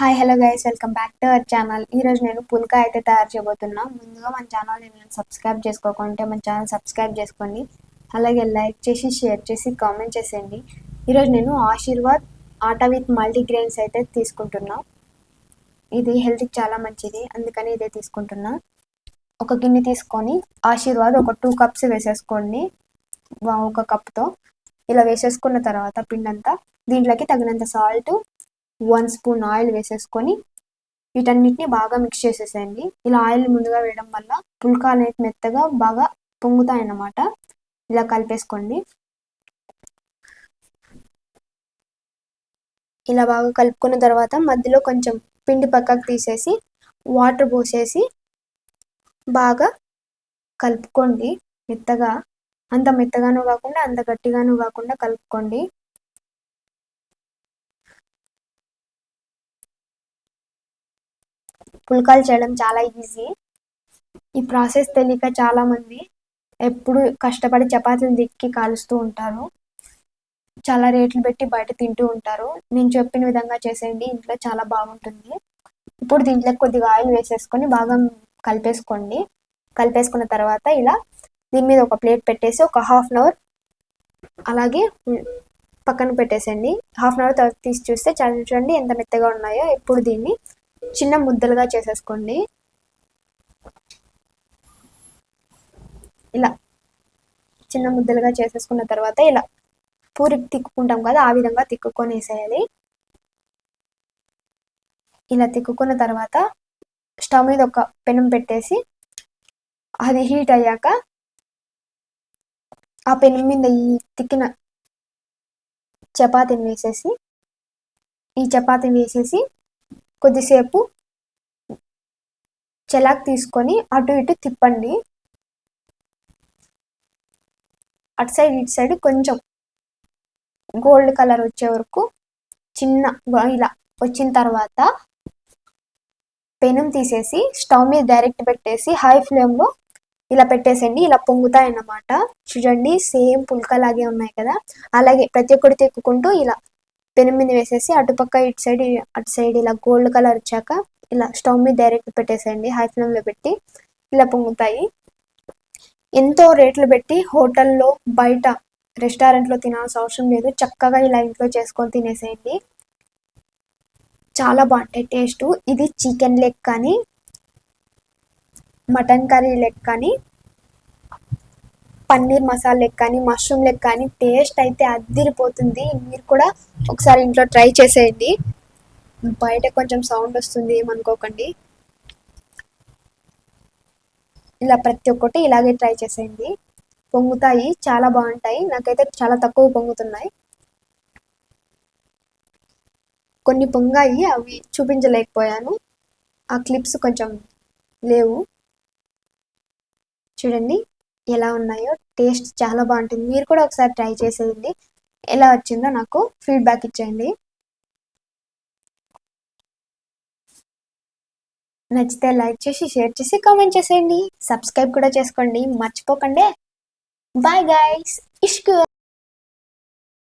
Hi hello guys welcome back to our channel ఈరోజు నేను పుల్కా అయితే తయారు చేయబోతున్నా. ముందుగా మన ఛానల్ సబ్స్క్రైబ్ చేసుకోకుంటే మన ఛానల్ సబ్స్క్రైబ్ చేసుకోండి. అలాగే లైక్ చేసి షేర్ చేసి కామెంట్ చేసేయండి. ఈరోజు నేను ఆశీర్వాద్ ఆటా విత్ మల్టీగ్రెయిన్స్ అయితే తీసుకుంటున్నా. ఇది హెల్త్కి చాలా మంచిది అందుకని ఇదే తీసుకుంటున్నా. ఒక గిన్నె తీసుకొని ఆశీర్వాద్ ఒక టూ కప్స్ వేసేసుకోండి. ఒక కప్తో ఇలా వేసేసుకున్న తర్వాత పిండంతా దీంట్లోకి తగినంత సాల్ట్ వన్ స్పూన్ ఆయిల్ వేసేసుకొని వీటన్నిటిని బాగా మిక్స్ చేసేసేయండి. ఇలా ఆయిల్ ముందుగా వేయడం వల్ల పుల్కా అనేది మెత్తగా బాగా పొంగుతాయి అన్నమాట ఇలా కలిపేసుకోండి. ఇలా బాగా కలుపుకున్న తర్వాత మధ్యలో కొంచెం పిండి పక్కకు తీసేసి వాటర్ పోసేసి బాగా కలుపుకోండి. మెత్తగా అంత మెత్తగాను కాకుండా అంత గట్టిగాను కాకుండా కలుపుకోండి. పుల్కాలు చేయడం చాలా ఈజీ. ఈ ప్రాసెస్ తెలియక చాలామంది ఎప్పుడు కష్టపడి చపాతీలు దిక్కి కాలుస్తూ ఉంటారు. చాలా రేట్లు పెట్టి బయట తింటూ ఉంటారు. నేను చెప్పిన విధంగా చేసేయండి. ఇంట్లో చాలా బాగుంటుంది. ఇప్పుడు దీంట్లో కొద్దిగా ఆయిల్ వేసేసుకొని బాగా కలిపేసుకోండి. కలిపేసుకున్న తర్వాత ఇలా దీని మీద ఒక ప్లేట్ పెట్టేసి ఒక హాఫ్ అన్ అవర్ అలాగే పక్కన పెట్టేసండి హాఫ్ అన్ అవర్ తర్వాత తీసి చూస్తే చూడండి ఎంత మెత్తగా ఉన్నాయో. ఇప్పుడు దీన్ని చిన్న ముద్దలుగా చేసేసుకోండి. ఇలా చిన్న ముద్దలుగా చేసేసుకున్న తర్వాత ఇలా పూరికి తిక్కుకుంటాం కదా ఆ విధంగా తిక్కుకొని వేసేయాలి. ఇలా తిక్కుకున్న తర్వాత స్టవ్ మీద ఒక పెనం పెట్టేసి అది హీట్ అయ్యాక ఆ పెనం మీద ఈ తిక్కిన చపాతీని వేసేసి ఈ చపాతీని వేసేసి కొద్దిసేపు చెలాక్ తీసుకొని అటు ఇటు తిప్పండి. అటు సైడ్ ఇటు సైడ్ కొంచెం గోల్డ్ కలర్ వచ్చే వరకు చిన్న ఇలా వచ్చిన తర్వాత పెనం తీసేసి స్టవ్ మీద డైరెక్ట్ పెట్టేసి హై ఫ్లేమ్లో ఇలా పెట్టేసండి ఇలా పొంగుతాయి అన్నమాట చూడండి సేమ్ పుల్కలాగే ఉన్నాయి కదా. అలాగే ప్రతి ఒక్కటి తిక్కుకుంటూ ఇలా పెనం మీద వేసేసి అటుపక్క ఇటు సైడ్ అటు సైడ్ ఇలా గోల్డ్ కలర్ వచ్చాక ఇలా స్టవ్ మీద డైరెక్ట్ పెట్టేసేయండి. హై ఫ్లేమ్లో పెట్టి ఇలా పొంగుతాయి. ఎంతో రేట్లు పెట్టి హోటల్లో బయట రెస్టారెంట్లో తినాల్సిన అవసరం లేదు. చక్కగా ఇలా ఇంట్లో చేసుకొని తినేసేయండి. చాలా బాగుంటాయి టేస్ట్. ఇది చికెన్ లెగ్ కానీ మటన్ కర్రీ లెగ్ కానీ పన్నీర్ మసాలా లెక్క కానీ మష్రూమ్ లెక్క కానీ టేస్ట్ అయితే అద్దిరిపోతుంది. మీరు కూడా ఒకసారి ఇంట్లో ట్రై చేసేయండి. బయట కొంచెం సౌండ్ వస్తుంది ఏమనుకోకండి. ఇలా ప్రతి ఒక్కటి ఇలాగే ట్రై చేసేయండి. పొంగుతాయి చాలా బాగుంటాయి. నాకైతే చాలా తక్కువ పొంగుతున్నాయి. కొన్ని పొంగాయి అవి చూపించలేకపోయాను. ఆ క్లిప్స్ కొంచెం లేవు. చూడండి. ఎలా ఉన్నాయో టేస్ట్ చాలా బాగుంటుంది. మీరు కూడా ఒకసారి ట్రై చేసేయండి. ఎలా వచ్చిందో నాకు ఫీడ్బ్యాక్ ఇచ్చేయండి. నచ్చితే లైక్ చేసి షేర్ చేసి కామెంట్ చేసేయండి. సబ్స్క్రైబ్ కూడా చేసుకోండి. మర్చిపోకండి. Bye guys Ishq.